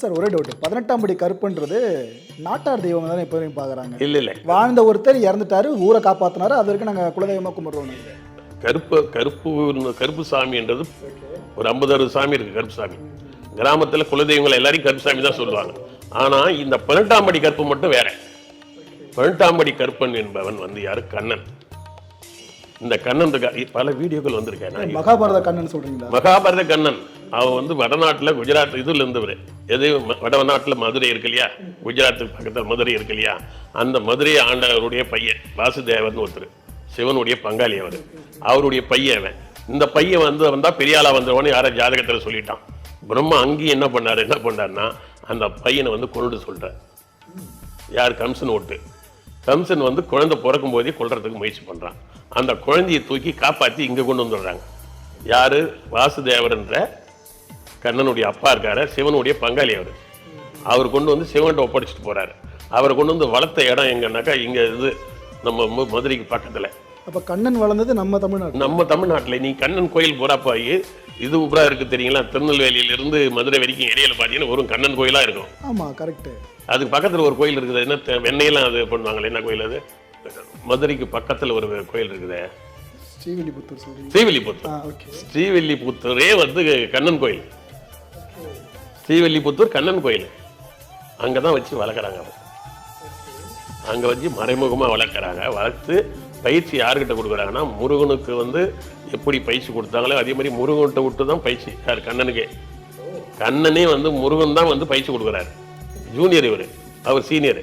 Sir ஒரே doubt பதினெட்டாம் படி கருப்புன்றது நாட்டார் தெய்வம் தானே இப்போ பார்க்குறாங்க. இல்லை இல்லை. வாழ்ந்த ஒருத்தர் இறந்துட்டாரு ஊரை காப்பாத்தினாரு அது வரைக்கும் நாங்கள் குலதெய்வமாக கும்பிடுறோம். கருப்பு கருப்பு கருப்பு சாமின்றது ஒரு ஐம்பது அறுபது சாமி இருக்கு கருப்பு சாமி. கிராமத்தில் குலதெய்வங்களை எல்லாரையும் கருப்பு சாமி தான் சொல்லுவாங்க. ஆனால் இந்த பதினெட்டாம் படி கருப்பு மட்டும் வேற. பதினெட்டாம் படி கருப்பன் என்பவன் வந்து யாரு? கண்ணன். இந்த கண்ணன் பல வீடியோக்கள் வந்திருக்கேன். மகாபாரத கண்ணன் சொல்றீங்களா? மகாபாரத கண்ணன். அவன் வந்து வடநாட்டில் குஜராத் இதுல இருந்தவர் எது வடநாட்டில் மதுரை இருக்கு இல்லையா குஜராத்துக்கு பக்கத்தில் மதுரை இருக்கு இல்லையா அந்த மதுரை ஆண்டவருடைய பையன் வாசுதேவன் ஒருத்தர். சிவனுடைய பங்காளி அவர். அவருடைய பையன் அவன். இந்த பையன் வந்து வந்தால் பெரிய ஆளா வந்துருவான்னு யாரோ ஜாதகத்தில் சொல்லிட்டான். பிரம்மா அங்கேயும் என்ன பண்ணார்? என்ன பண்ணாருன்னா அந்த பையனை வந்து கொண்டு சொல்கிறார் யார்? கம்சன் ஓட்டு. கம்சன் வந்து குழந்தை பிறக்கும் போதே கொள்றதுக்கு முயற்சி பண்ணுறான் அந்த குழந்தையை தூக்கி காப்பாற்றி இங்கே கொண்டு வந்துடுறாங்க. யார்? வாசுதேவர்ன்ற கண்ணனுடைய அப்பா இருக்காரு சிவனுடைய பங்காளி அவர். அவர் கொண்டு வந்து சிவன்கிட்ட ஒப்படைச்சிட்டு போறாரு. அவரை கொண்டு வந்து வளர்த்த இடம் எங்கன்னாக்கா இங்க இது நம்ம மதுரைக்கு பக்கத்துல. அப்போ கண்ணன் வளர்ந்தது நம்ம தமிழ்நாடு நம்ம தமிழ்நாட்டுல. நீ கண்ணன் கோயில் போறா போய் இது உப்ரா இருக்கு தெரியுங்களா? திருநெல்வேலியில இருந்து மதுரை வரைக்கும் இடையில பாத்தீங்கன்னா ஒரு கண்ணன் கோயிலா இருக்கும். ஆமாம் கரெக்டு அதுக்கு பக்கத்துல ஒரு கோயில் இருக்குது. என்ன வெண்ணெயெல்லாம் அது பண்ணுவாங்களே என்ன கோயில் அது? மதுரைக்கு பக்கத்துல ஒரு கோயில் இருக்குது. ஸ்ரீவில்லிபுத்தூர் ஸ்ரீவில்லிபுத்தூர். ஸ்ரீவில்லிபுத்தூரே வந்து கண்ணன் கோயில். ஸ்ரீவில்லிபுத்தூர் கண்ணன் கோயில். அங்கே தான் வச்சு வளர்க்குறாங்க அங்கே வச்சு மறைமுகமாக வளர்க்குறாங்க. வளர்த்து பயிற்சி யாருக்கிட்ட கொடுக்குறாங்கன்னா முருகனுக்கு வந்து எப்படி பயிற்சி கொடுத்தாங்களோ அதே மாதிரி முருகன்கிட்ட விட்டு தான் பயிற்சி. யார் கண்ணனுக்கே. கண்ணனே வந்து முருகன் தான் வந்து பயிற்சி கொடுக்குறாரு. ஜூனியர் இவர். அவர் சீனியர்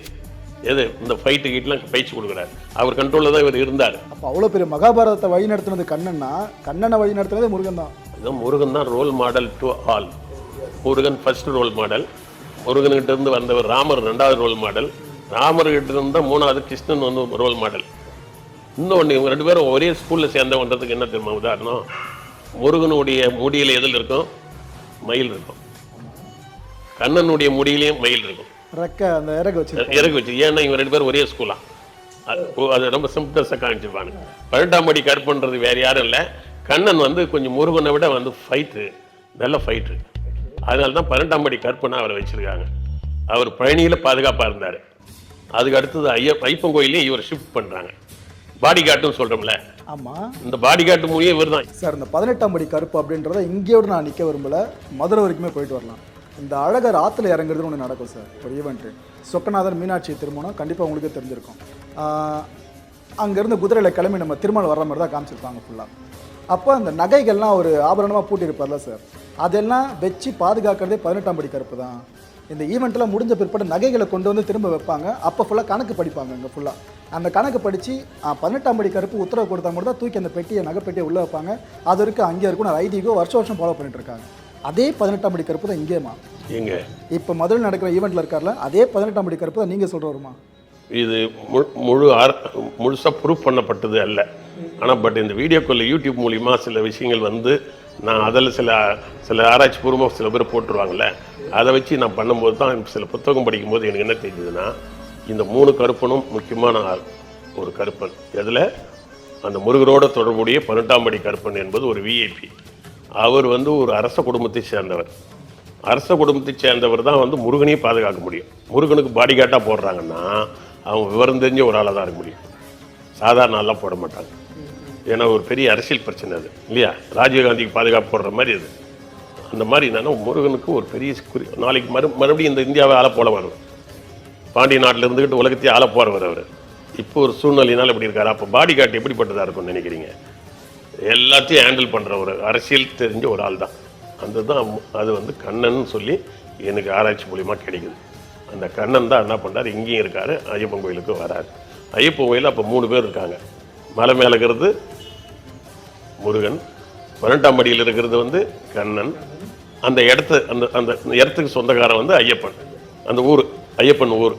எது? இந்த ஃபைட்டு கீட்லாம் பயிற்சி கொடுக்குறாரு. அவர் கண்ட்ரோலில் தான் இவர் இருந்தார். அப்போ அவ்வளோ பெரிய மகாபாரதத்தை வழி நடத்துனது கண்ணன்னா? கண்ணனை வழி நடத்துனதே முருகன் தான். இதுதான் முருகன் தான் role model to all Murugan first role model முருகன்கிட்ட இருந்து வந்தவர் ராமர் ரெண்டாவது ரோல் மாடல் ராமர்கிட்ட இருந்து தான் மூணாவது கிருஷ்ணன் வந்து ரோல் மாடல் இன்னொன்று இவங்க ரெண்டு பேரும் ஒரே ஸ்கூலில் சேர்ந்தவன்றதுக்கு என்ன தெரியுமா உதாரணம்? முருகனுடைய முடியில் எதில் இருக்கும்? மயில் இருக்கும். கண்ணனுடைய முடியிலையும் மயில் இருக்கும். இறகு வச்சு ஏன்னா இவங்க ரெண்டு பேரும் ஒரே ஸ்கூலா அது ரொம்ப சிம்டம்ஸாக காமிச்சிருப்பாங்க பன்னெண்டாம் படி கற்பன்றது வேற யாரும் இல்லை. கண்ணன் வந்து கொஞ்சம் முருகனை விட வந்து ஃபைட்டு நல்ல ஃபைட்டு அதனால தான் பன்னெண்டாம் படி கற்பனை அவரை வச்சிருக்காங்க. அவர் பழனியில் பாதுகாப்பாக இருந்தார். அதுக்கு அடுத்தது ஐய ஐப்பன் கோயிலையும் இவர் ஷிஃப்ட் பண்ணுறாங்க பாடி கார்டுன்னு சொல்கிறோம்ல ஆமாம் இந்த பாடி கார்டு மூலியம் இவர் தான் சார் இந்த பதினெட்டாம் படி கருப்பு அப்படின்றத இங்கேயோட நான் நிற்க விரும்பல. மதுரை வரைக்குமே போயிட்டு வரலாம். இந்த அழகர் ஆற்றுல இறங்குறது ஒன்று நடக்கும் சார் ஒரு ஈவெண்ட்டு சொக்கநாதர் மீனாட்சி திருமணம் கண்டிப்பாக உங்களுக்கே தெரிஞ்சிருக்கும். அங்கேருந்து குதிரையில் கிளம்பி நம்ம திருமணம் வர்ற மாதிரி தான் காமிச்சிருப்பாங்க ஃபுல்லாக அப்போ அந்த நகைகள்லாம் ஒரு ஆபரணமாக பூட்டியிருப்பார்ல சார். அதெல்லாம் வச்சு பாதுகாக்கிறதே பதினெட்டாம் படி கருப்பு தான். இந்த ஈவெண்ட்லாம் முடிஞ்ச பிற்பாடு நகைகளை கொண்டு வந்து திரும்ப வைப்பாங்க. அப்போ ஃபுல்லாக கணக்கு படிப்பாங்க இங்கே ஃபுல்லாக அந்த கணக்கு படித்து பதினெட்டாம் படி கருப்பு உத்தரவு கொடுத்தா மட்டும் தான் தூக்கி அந்த பெட்டியை நகை பெட்டியை உள்ளே வைப்பாங்க. அது வரைக்கும் அங்கே இருக்கும் ஐதீகம் வருஷம் வருஷம் ஃபாலோ பண்ணிட்டு இருக்காங்க. அதே பதினெட்டாம் படி கருப்பு தான் இங்கேயுமா? எங்க? இப்போ மதுரை நடக்கிற ஈவெண்ட்டில் இருக்கார்ல அதே பதினெட்டாம் படி கருப்பு தான் நீங்கள் சொல்கிற வருமா? இது முழு ஆர் முழுசாக ப்ரூஃப் பண்ணப்பட்டது அல்ல. ஆனால் பட் இந்த வீடியோக்குள்ள யூடியூப் மூலிமா சில விஷயங்கள் வந்து நான் அதில் சில சில ஆராய்ச்சி பூர்வமாக சில பேர் போட்டுருவாங்கல்ல அதை வச்சு நான் பண்ணும்போது தான் சில புத்தகம் படிக்கும்போது எனக்கு என்ன தெரிஞ்சதுன்னா இந்த மூணு கருப்பனும் முக்கியமான ஆள் ஒரு கருப்பன். எதில்? அந்த முருகரோட தொடர்புடைய பன்னெண்டாம் படி கருப்பன் என்பது ஒரு விஐபி அவர் வந்து ஒரு அரச குடும்பத்தை சேர்ந்தவர். அரச குடும்பத்தை சேர்ந்தவர் தான் வந்து முருகனையும் பாதுகாக்க முடியும். முருகனுக்கு பாடி கார்டாக போடுறாங்கன்னா அவங்க விவரம் தெரிஞ்ச ஒரு ஆளாக தான் இருக்க முடியும். சாதாரண ஆளாக போட மாட்டாங்க. ஏன்னா ஒரு பெரிய அரசியல் பிரச்சனை அது இல்லையா? ராஜீவ்காந்திக்கு பாதுகாப்பு போடுற மாதிரி அது. அந்த மாதிரி என்னன்னா முருகனுக்கு ஒரு பெரிய குறி நாளைக்கு மறு மறுபடியும் இந்த இந்தியாவை ஆள போல வரும் பாண்டிய நாட்டில் இருந்துக்கிட்டு உலகத்தையே ஆள போகிறவர் அவர். இப்போ ஒரு சூழ்நிலையினால் இப்படி இருக்கார். அப்போ பாடி கார்டு எப்படிப்பட்டதாக இருக்கும்னு நினைக்கிறீங்க? எல்லாத்தையும் ஹேண்டில் பண்ணுற ஒரு அரசியல் தெரிஞ்ச ஒரு ஆள் தான். அந்த தான் அது வந்து கண்ணன் சொல்லி எனக்கு ஆராய்ச்சி மூலியமாக கிடைக்குது. அந்த கண்ணன் தான் என்ன பண்ணுறாரு இங்கேயும் இருக்கார். ஐயப்பன் கோயிலுக்கு வராரு. ஐயப்பன் கோயில் அப்போ மூணு பேர் இருக்காங்க. மலை மேலே இருக்கிறது முருகன். பன்னெண்டாம் படியில் இருக்கிறது வந்து கண்ணன். அந்த இடத்து அந்த அந்த இடத்துக்கு சொந்தக்காரன் வந்து ஐயப்பன். அந்த ஊர் ஐயப்பன் ஊர்.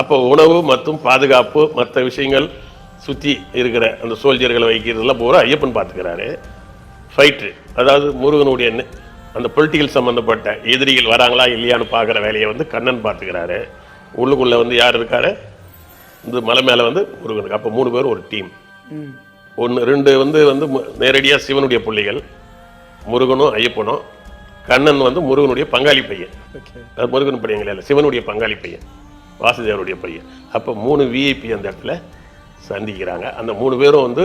அப்போ உணவு மற்றும் பாதுகாப்பு மற்ற விஷயங்கள் சுற்றி இருக்கிற அந்த சோல்ஜர்களை வைக்கிறதெல்லாம் பூரா ஐயப்பன் பார்த்துக்கிறாரு. ஃபைட்ரு அதாவது முருகனுடைய அந்த பொலிட்டிக்கல் சம்மந்தப்பட்ட எதிரிகள் வராங்களா இல்லையான்னு பார்க்குற வேலையை வந்து கண்ணன் பார்த்துக்கிறாரு. உள்ளுக்குள்ளே வந்து யார் இருக்காரு? இந்த மலை மேலே வந்து முருகனுக்கு. அப்போ மூணு பேர் ஒரு டீம் ஒன்று ரெண்டு வந்து வந்து நேரடியாக சிவனுடைய பிள்ளைகள் முருகனும் ஐயப்பனும் கண்ணன் வந்து முருகனுடைய பங்காளி பையன். அது முருகன் பையங்களே இல்லை சிவனுடைய பங்காளி பையன் வாசுதேவருடைய பையன். அப்போ மூணு விஐபி அந்த இடத்துல சந்திக்கிறாங்க. அந்த மூணு பேரும் வந்து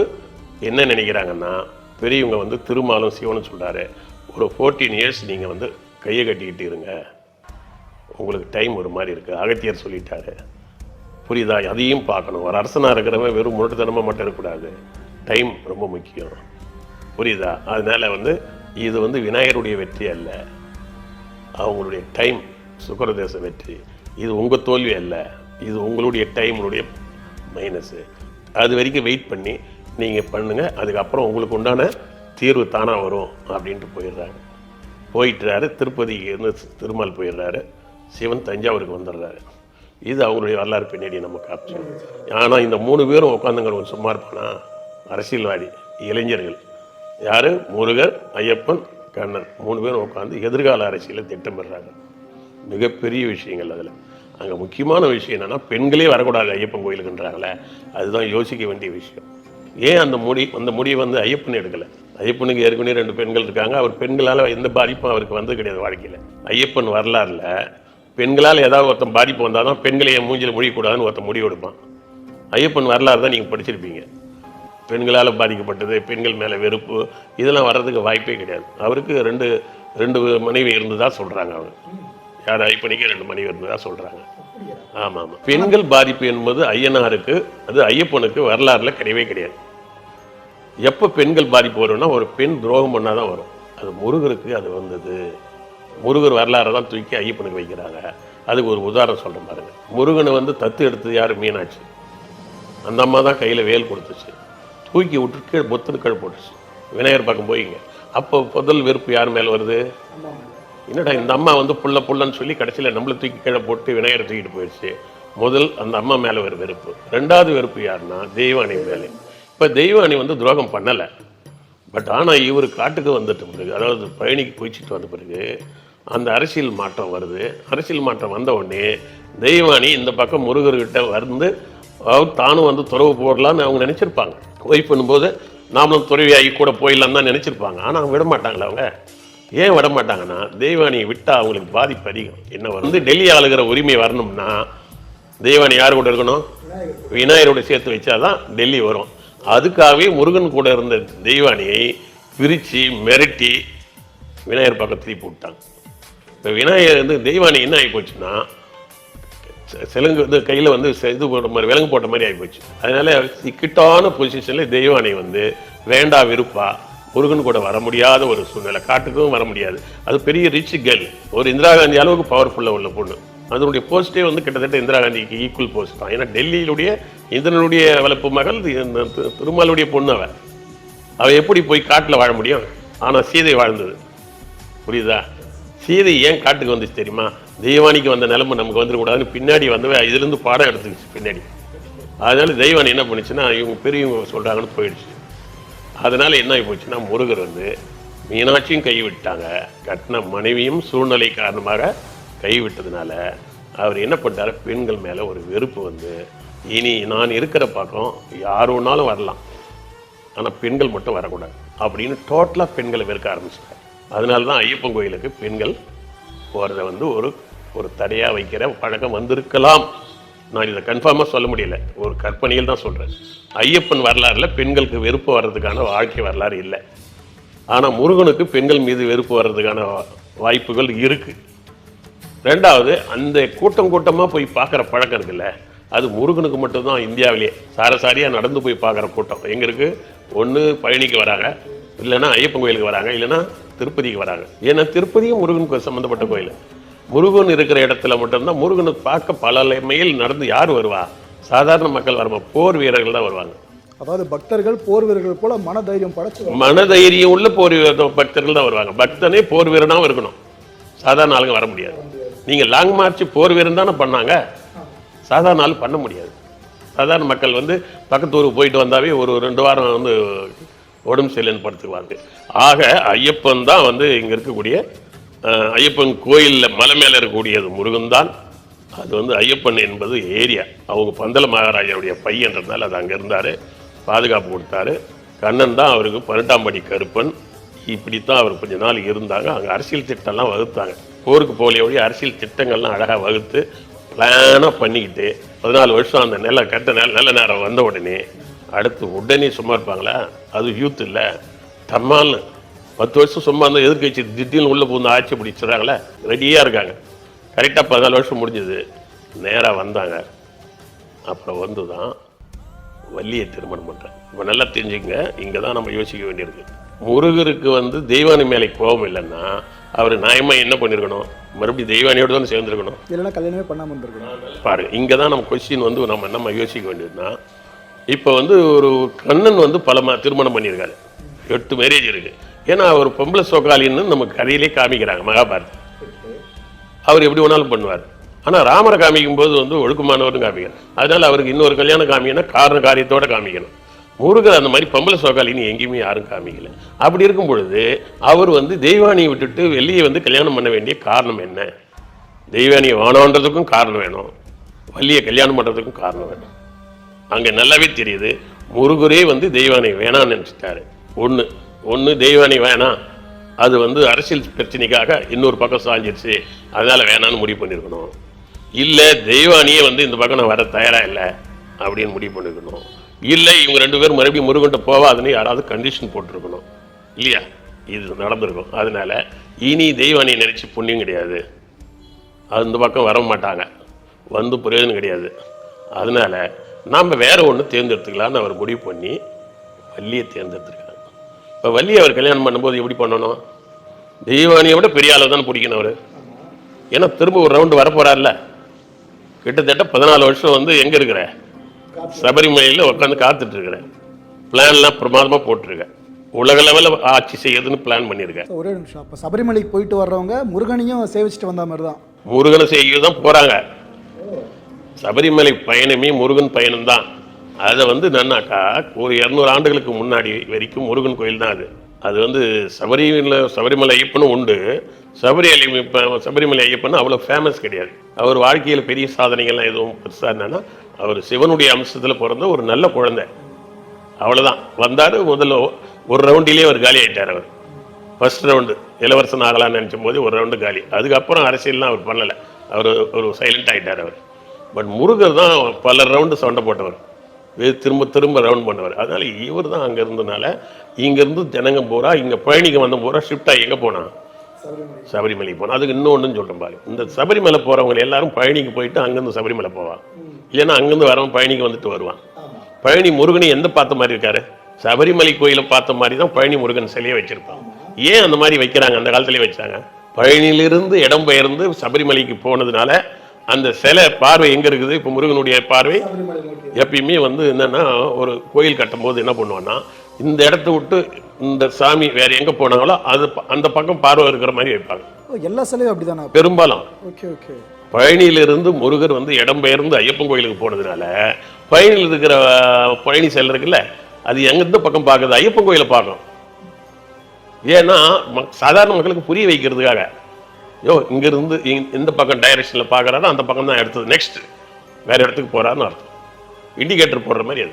என்ன நினைக்கிறாங்கன்னா பெரியவங்க வந்து திருமாலும் சிவனும் சொல்றாரு ஒரு ஃபோர்டீன் இயர்ஸ் நீங்கள் வந்து கையை கட்டிக்கிட்டு இருங்க. உங்களுக்கு டைம் ஒரு மாதிரி இருக்குது அகத்தியர் சொல்லிட்டாரு. புரியுதா? அதையும் பார்க்கணும். ஒரு அரசனாக இருக்கிறவன் வெறும் முரட்டுத்தனமாக மட்டும் இருக்கக்கூடாது. டைம் ரொம்ப முக்கியம். புரியுதா? அதனால் வந்து இது வந்து விநாயகருடைய வெற்றி அல்ல. அவங்களுடைய டைம் சுக்கரதேச வெற்றி. இது உங்கள் தோல்வி அல்ல. இது உங்களுடைய டைமுடைய மைனஸு அது வரைக்கும் வெயிட் பண்ணி நீங்கள் பண்ணுங்கள் அதுக்கப்புறம் உங்களுக்கு உண்டான தீர்வு தானாக வரும் அப்படின்ட்டு போயிடுறாங்க போயிட்டுறாரு. திருப்பதிக்கு இருந்து திருமால் போயிடுறாரு. சிவன் தஞ்சாவூருக்கு வந்துடுறாரு. இது அவங்களுடைய வரலாறு பின்னாடி நம்ம காமிச்சு ஆனால் இந்த மூணு பேரும் உட்காந்துங்க சும்மா இருப்பானா? அரசியல்வாதி இளைஞர்கள். யார்? முருகர் ஐயப்பன் கண்ணன் மூணு பேரும் உட்காந்து எதிர்கால அரசியலை திட்டமிடுறாங்க. மிகப்பெரிய விஷயங்கள் அதில். அங்கே முக்கியமான விஷயம் என்னன்னா பெண்களே வரக்கூடாது ஐயப்பன் கோயிலுக்குன்றாங்களே. அதுதான் யோசிக்க வேண்டிய விஷயம். ஏன் அந்த முடி அந்த முடியை வந்து ஐயப்பன் எடுக்கலை? ஐயப்பனுக்கு ஏற்கனவே ரெண்டு பெண்கள் இருக்காங்க. அவர் பெண்களால் எந்த பாதிப்பும் அவருக்கு வந்து கிடையாது வாழ்க்கையில். ஐயப்பன் வரலாறுல பெண்களால் ஏதாவது ஒருத்தன் பாதிப்பு வந்தால் தான் பெண்களை என் மூஞ்சில் முடியக்கூடாதுன்னு ஒருத்தன் முடிவு எடுப்பான். ஐயப்பன் வரலாறு தான் நீங்கள் படிச்சிருப்பீங்க. பெண்களால் பாதிக்கப்பட்டது பெண்கள் மேலே வெறுப்பு இதெல்லாம் வர்றதுக்கு வாய்ப்பே கிடையாது. அவருக்கு ரெண்டு ரெண்டு மனைவி இருந்துதான் சொல்கிறாங்க அவர் யார் ஐயப்பனுக்கே ரெண்டு மனைவி இருந்ததா சொல்கிறாங்க ஆமாம். ஆமாம் பெண்கள் பாதிப்பு என்பது ஐயனாருக்கு அது ஐயப்பனுக்கு வரலாறுல கிடையவே கிடையாது. எப்போ பெண்கள் பாதிப்பு வரும்னா ஒரு பெண் துரோகம் பண்ணால் தான் வரும். அது முருகருக்கு அது வந்தது. முருகர் வரலாறு தான் தூக்கி ஐயப்பனுக்கு வைக்கிறாங்க. அதுக்கு ஒரு உதாரணம் சொல்கிற பாருங்க. முருகனை வந்து தத்து எடுத்தது யார்? மீனாட்சி. அந்த அம்மா தான் கையில் வேல் கொடுத்துச்சு. தூக்கி விட்டு கீழே பொத்துன்னு கீழே போட்டுச்சு. விநாயகர் பக்கம் போயிங்க. அப்போ முதல் வெறுப்பு யார் மேலே வருது? என்னடா இந்த அம்மா வந்து புள்ள புள்ளன்னு சொல்லி கடைசியில் நம்மளை தூக்கி கீழே போட்டு விநாயகரை தூக்கிட்டு போயிடுச்சு. முதல் அந்த அம்மா மேலே ஒரு வெறுப்பு. ரெண்டாவது வெறுப்பு யாருன்னா தெய்வானி மேலே. இப்போ தெய்வானி வந்து துரோகம் பண்ணலை. பட் ஆனால் இவர் காட்டுக்கு வந்துட்டு பிறகு அதாவது பயணிக்கு குதிச்சிட்டு வந்த பிறகு அந்த அரசியல் மாற்றம் வருது. அரசியல் மாற்றம் வந்த உடனே தெய்வானி இந்த பக்கம் முருகர்கிட்ட வந்து அவர் தானும் வந்து துறவு போடலான்னு அவங்க நினச்சிருப்பாங்க. ஒய்ஃப் பண்ணும்போது நாமளும் துறவியாகி கூட போயிடலான்னு தான் நினச்சிருப்பாங்க. ஆனால் அவங்க விட மாட்டாங்களா அவங்க? ஏன் விட மாட்டாங்கன்னா தெய்வானியை விட்டால் அவங்களுக்கு பாதிப்பு அதிகம். என்ன வந்து டெல்லி ஆளுகிற உரிமை வரணும்னா தெய்வானி யார் கூட இருக்கணும்? விநாயகரோட சேர்த்து வச்சாதான் டெல்லி வரும். அதுக்காகவே முருகன் கூட இருந்த தெய்வானியை பிரித்து மிரட்டி விநாயகர் பக்கம் திருப்பி இந்த இப்போ விநாயகர் வந்து தெய்வானி என்ன ஆகிப்போச்சுன்னா சிலங்கு வந்து கையில் வந்து இது போட்ட மாதிரி விலங்கு போட்ட மாதிரி ஆகிப்போச்சு அதனால இக்கட்டான பொசிஷனில் தெய்வானை வந்து வேண்டா விருப்பா முருகன் கூட வர முடியாத ஒரு சூழ்நிலை காட்டுக்கும் வர முடியாது. அது பெரிய ரிச் கேர்ள் ஒரு இந்திரா காந்தி அளவுக்கு பவர்ஃபுல்லாக உள்ள பொண்ணு. அதனுடைய போஸ்ட்டே வந்து கிட்டத்தட்ட இந்திரா காந்திக்கு ஈக்குவல் போஸ்ட் தான். ஏன்னா டெல்லியிலுடைய இந்திரனுடைய வளர்ப்பு மகள் திருமாலுடைய பொண்ணு அவள் அவள் எப்படி போய் காட்டில் வாழ முடியும்? ஆனால் சீதை வாழ்ந்தது. புரியுதா? சீதை ஏன் காட்டுக்கு வந்துச்சு தெரியுமா? தெய்வானிக்கு வந்த நிலைமை நமக்கு வந்துடக்கூடாதுன்னு பின்னாடி வந்து இதுலேருந்து பாடம் எடுத்துக்கிச்சு பின்னாடி. அதனால தெய்வானி என்ன பண்ணுச்சுன்னா இவங்க பெரியவங்க சொல்கிறாங்கன்னு போயிடுச்சு. அதனால் என்ன ஆகி போச்சுன்னா முருகர் வந்து மீனாட்சியும் கைவிட்டாங்க. கட்டின மனைவியும் சூழ்நிலை காரணமாக கைவிட்டதுனால அவர் என்ன பண்ணிட்டார்? பெண்கள் மேலே ஒரு வெறுப்பு வந்து இனி நான் இருக்கிற பக்கம் யார் வேணாலும் வரலாம். ஆனால் பெண்கள் மட்டும் வரக்கூடாது அப்படின்னு டோட்டலாக பெண்களை வெறுக்க ஆரம்பிச்சிட்டாங்க அதனால தான் ஐயப்பன் கோயிலுக்கு பெண்கள் போகிறத வந்து ஒரு ஒரு தடையாக வைக்கிற பழக்கம் வந்திருக்கலாம். நான் இதை கன்ஃபார்மாக சொல்ல முடியல. ஒரு கற்பனையில் தான் சொல்கிறேன் ஐயப்பன் வரலாறுல பெண்களுக்கு வெறுப்பு வர்றதுக்கான வாழ்க்கை வரலாறு இல்லை. ஆனால் முருகனுக்கு பெண்கள் மீது வெறுப்பு வர்றதுக்கான வா- வாய்ப்புகள் இருக்குது ரெண்டாவது அந்த கூட்டம் கூட்டமாக போய் பார்க்குற பழக்கம் இருக்குல்ல அது முருகனுக்கு மட்டும்தான் இந்தியாவிலேயே சாரசாரியாக நடந்து போய் பார்க்குற கூட்டம். எங்கே இருக்குது ஒன்று பழனிக்கு வராங்க. இல்லைன்னா ஐயப்பன் கோயிலுக்கு வராங்க. இல்லைன்னா திருப்பதிக்கு வராங்க. ஏன்னா திருப்பதியும் முருகனுக்கு சம்மந்தப்பட்ட கோயில். முருகன் இருக்கிற இடத்துல மட்டும்தான் முருகனை பார்க்க பல மைல் நடந்து யார் வருவா? சாதாரண மக்கள் வரமா? போர் வீரர்கள் தான் வருவாங்க. அதாவது பக்தர்கள் போர் வீரர்கள் போல மன தைரியம் படைச்சு மனதைரியம் உள்ள போர் பக்தர்கள் தான் வருவாங்க. பக்தனே போர் வீரனாகவும் இருக்கணும். சாதாரண ஆளுங்க வர முடியாது. நீங்க லாங் மார்ச் போர் வீரன் தானே பண்ணாங்க? சாதாரண ஆள் பண்ண முடியாது. சாதாரண மக்கள் வந்து பக்கத்து ஊருக்கு போயிட்டு வந்தாவே ஒரு ரெண்டு வாரம் வந்து உடம்பு சரியில்லைன்னு படுத்துக்குவாங்க. ஆக ஐயப்பன் தான் வந்து இங்கே இருக்கக்கூடிய ஐயப்பன் கோயிலில் மலை மேலே இருக்கக்கூடியது முருகன் தான். அது வந்து ஐயப்பன் என்பது ஏரியா. அவங்க பந்தல மகாராஜாவுடைய பையன்றதுனால அது அங்கே இருந்தார். பாதுகாப்பு கொடுத்தாரு. கண்ணன் தான் அவருக்கு பன்னெண்டாம் படி கருப்பன். இப்படித்தான் அவர் கொஞ்ச நாள் இருந்தாங்க. அங்கே அரசியல் திட்டம்லாம் வகுத்தாங்க. போருக்கு போலிய ஒழி அரசியல் திட்டங்கள்லாம் அழகாக வகுத்து பிளானாக பண்ணிக்கிட்டு பதினாலு வருஷம் அந்த நில கட்ட நெல் நல்ல நேரம் வந்த உடனே அடுத்து உடனே சும்மா இருப்பாங்களா? அது யூத் இல்லை. தம்மால்னு பத்து வருஷம் சும்மா இருந்தால் எதிர்கட்சி திடீர்னு உள்ளே புகுந்து ஆட்சி பிடிச்சிடுறாங்களே ரெடியாக இருக்காங்க. கரெக்டாக பதினாலு வருஷம் முடிஞ்சது. நேராக வந்தாங்க. அப்புறம் வந்து தான் வள்ளியை திருமணம் பண்ணுறேன் இப்போ நல்லா தெரிஞ்சுங்க இங்கே தான் நம்ம யோசிக்க வேண்டியிருக்கு. முருகருக்கு வந்து தெய்வானி மேலே கோபம் இல்லைன்னா அவர் நியாயமாக என்ன பண்ணியிருக்கணும் மறுபடியும் தெய்வானியோடு தானே சேர்ந்துருக்கணும். இல்லைன்னா கல்யாணமே பண்ணாமல் இருந்திருக்கணும். பாருங்க இங்கே தான் நம்ம கொஸ்டின் வந்து நம்ம நம்ம யோசிக்க வேண்டியதுன்னா இப்போ வந்து ஒரு கண்ணன் வந்து பல திருமணம் பண்ணியிருக்காரு. எட்டு மேரேஜ் இருக்குது ஏன்னா அவர் பொம்பளை சோகாலின்னு நம்ம கதையிலே காமிக்கிறாங்க மகாபாரத் அவர் எப்படி வேணாலும் பண்ணுவார். ஆனால் ராமரை காமிக்கும் போது வந்து ஒழுக்கமானவர்னு காமிக்கணும். அதனால் அவருக்கு இன்னொரு கல்யாணம் காமிக்கணும் காரண காரியத்தோட காமிக்கணும். முருகர் அந்த மாதிரி பொம்பளை சோகாலின்னு எங்கேயுமே யாரும் காமிக்கல. அப்படி இருக்கும் பொழுது அவர் வந்து தெய்வானியை விட்டுட்டு வெளியே வந்து கல்யாணம் பண்ண வேண்டிய காரணம் என்ன? தெய்வானியை வேணான்றதுக்கும் காரணம் வேணும். வள்ளியை கல்யாணம் பண்ணுறதுக்கும் காரணம் வேணும். அங்கே நல்லாவே தெரியுது. முருகரே வந்து தெய்வானை வேணாம்னு நினச்சிட்டாரு. ஒன்று ஒன்று தெய்வானை வேணாம். அது வந்து அரசியல் பிரச்சனைக்காக இன்னொரு பக்கம் சாஞ்சிருச்சு. அதனால் வேணாம்னு முடிவு பண்ணியிருக்கணும் இல்லை தெய்வானியே வந்து இந்த பக்கம் நான் வர தயாராக இல்லை அப்படின்னு முடிவு பண்ணியிருக்கணும் இல்லை இவங்க ரெண்டு பேரும் மறுபடியும் முருகன்ட்ட போவாதுன்னு யாராவது கண்டிஷன் போட்டிருக்கணும். இல்லையா? இது நடந்திருக்கும். அதனால இனி தெய்வானியை நினச்சி புண்ணியம் கிடையாது. அது இந்த பக்கம் வர மாட்டாங்க. வந்து பிரயோஜனம் கிடையாது. அதனால் நாம் வேற ஒன்று தேர்ந்தெடுத்துக்கலாம்னு அவர் முடிவு பண்ணி வள்ளியை தேர்ந்தெடுத்துருக்காங்க இப்போ வள்ளியை அவர் கல்யாணம் பண்ணும்போது எப்படி பண்ணணும்? தெய்வானியை விட பெரிய ஆளை தான் பிடிக்கணும் அவர். ஏன்னா திரும்ப ஒரு ரவுண்டு வரப்போறாருல்ல. கிட்டத்தட்ட பதினாலு வருஷம் வந்து எங்கே இருக்கிற? சபரிமலையில் உட்காந்து காத்துட்டு இருக்கிறேன் பிளான்லாம் பிரமாதமாக போட்டிருக்கேன் உலக லெவலில் ஆட்சி செய்யறதுன்னு பிளான் பண்ணியிருக்கேன் ஒரே நிமிஷம். அப்போ சபரிமலைக்கு போயிட்டு வர்றவங்க முருகனையும் சேவிச்சுட்டு வந்த மாதிரி தான் முருகனை செய்ய தான் போறாங்க. சபரிமலை பயணமே முருகன் பயணம் தான் அதை வந்து என்னன்னாக்கா ஒரு இரநூறு ஆண்டுகளுக்கு முன்னாடி வரைக்கும் முருகன் கோயில் தான் அது. அது வந்து சபரிமலை சபரிமலை ஐயப்பனும் உண்டு. சபரி ஐயப்ப சபரிமலை ஐயப்பன் அவ்வளோ ஃபேமஸ் கிடையாது. அவர் வாழ்க்கையில் பெரிய சாதனைகள்லாம் எதுவும் பெருசாக என்னன்னா அவர் சிவனுடைய அம்சத்தில் பிறந்த ஒரு நல்ல குழந்தை. அவ்வளோதான் வந்தார் முதல்ல ஒரு ரவுண்டிலே அவர் காலி ஆகிட்டார் அவர். ஃபஸ்ட் ரவுண்டு இளவரசன் ஆகலாம்னு நினச்சும் போது ஒரு ரவுண்டு காலி. அதுக்கப்புறம் அரசியல்லாம் அவர் பண்ணலை. அவர் ஒரு சைலண்ட் ஆகிட்டார் அவர். பட் முருகர் தான் பல ரவுண்டு சண்டை போட்டவர். திரும்ப திரும்ப ரவுண்ட் பண்ணவர். அதனால இவர் தான் அங்கே இருந்தனால இங்கேருந்து ஜனங்க பூரா இங்கே பயணிக்க வந்த பூரா ஷிஃப்ட் ஆகி எங்கே போனான் சபரிமலை. போனான் அதுக்கு இன்னொன்று சொல்கிறேன் பாரு. இந்த சபரிமலை போகிறவங்க எல்லாரும் பழனிக்கு போயிட்டு அங்கேருந்து சபரிமலை போவான் இல்லைன்னா அங்கேருந்து வரவன் பழனிக்கு வந்துட்டு வருவான். பழனி முருகனை எந்த பார்த்த மாதிரி இருக்காரு? சபரிமலை கோயிலை பார்த்த மாதிரி தான் பழனி முருகன் சிலையை வச்சிருப்பான். ஏன் அந்த மாதிரி வைக்கிறாங்க? அந்த காலத்திலே வச்சாங்க. பழனியிலிருந்து இடம் பெயர்ந்து சபரிமலைக்கு போனதுனால அந்த சிலை பார்வை எங்க இருக்குது? இப்போ முருகனுடைய பார்வை எப்பயுமே வந்து என்னன்னா ஒரு கோயில் கட்டும்போது என்ன பண்ணுவான்னா இந்த இடத்த விட்டு இந்த சாமி வேற எங்க போனாங்களோ அது அந்த பக்கம் பார்வை இருக்கிற மாதிரி வைப்பாங்க. எல்லா சிலையும் அப்படி தானே பெரும்பாலும். Okay okay. பழனியிலிருந்து முருகர் வந்து இடம்பெயர்ந்து ஐயப்பன் கோயிலுக்கு போனதுனால பழனியில் இருக்கிற பழனி செல் இருக்குல்ல அது எந்த பக்கம் பார்க்குது? ஐயப்பன் கோயிலை பார்க்கும் ஏன்னா சாதாரண மக்களுக்கு புரிய வைக்கிறதுக்காக. யோ இங்கிருந்து இந்த பக்கம் டைரக்ஷனில் பார்க்குறாரு அந்த பக்கம் தான் எடுத்தது. நெக்ஸ்ட் வேற இடத்துக்கு போகிறான்னு அர்த்தம். இண்டிகேட்டர் போடுற மாதிரி அது.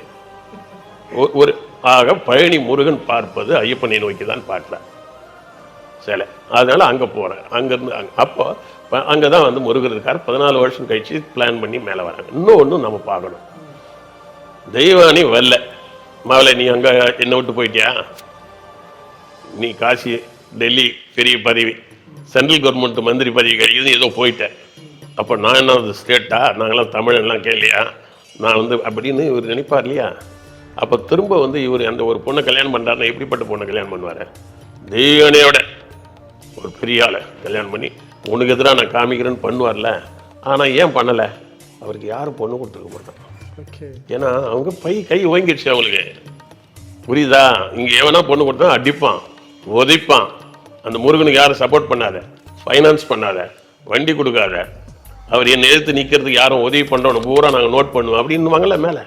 ஒ- ஒரு ஆக பழனி முருகன் பார்ப்பது ஐயப்பனை நோக்கி தான் பார்க்கிறார் சிலை. அதனால் அங்கே போகிறேன் அங்கேருந்து அங்கே அப்போ அங்கே தான் வந்து முருகன் இருக்கார். பதினாலு வருஷம் கழித்து பிளான் பண்ணி மேலே வராங்க. இன்னொன்று நம்ம பார்க்கணும். தெய்வானி வரல மகளை நீ அங்கே என்ன விட்டு போயிட்டியா? நீ காசி டெல்லி பெரிய பதவி. சென்ட்ரல் கவர்மெண்ட் மந்திரி பதவி கிடைக்குது ஏதோ போயிட்டேன். அப்போ நான் என்ன ஸ்டேட்டா? நாங்களாம் தமிழன்லாம் கேட்கலையா நான் வந்து அப்படின்னு இவர் நினைப்பார் இல்லையா? அப்போ திரும்ப வந்து இவர் அந்த ஒரு பொண்ணை கல்யாணம் பண்ணுறாருன்னா எப்படிப்பட்ட பொண்ணை கல்யாணம் பண்ணுவார்? தெய்வனையோட ஒரு பெரிய ஆளை கல்யாணம் பண்ணி உனக்கு எதிராக நான் காமிக்கிறேன்னு பண்ணுவார்ல. ஆனால் ஏன் பண்ணலை? அவருக்கு யாரும் பொண்ணு கொடுத்துருக்க மாட்டான். ஏன்னா அவங்க பை கை ஓங்கிடுச்சு அவங்களுக்கு. புரியுதா? இங்கே எவனா பொண்ணு கொடுத்தா அடிப்பான் உதைப்பான். அந்த முருகனுக்கு யாரும் சப்போர்ட் பண்ணாத ஃபைனான்ஸ் பண்ணாத வண்டி கொடுக்காத அவர் என்னை எதிர்த்து நிற்கிறதுக்கு யாரும் உதவி பண்ணுறோன்னு பூரா நாங்கள் நோட் பண்ணுவோம் அப்படின்னுவாங்கல்ல மேலே.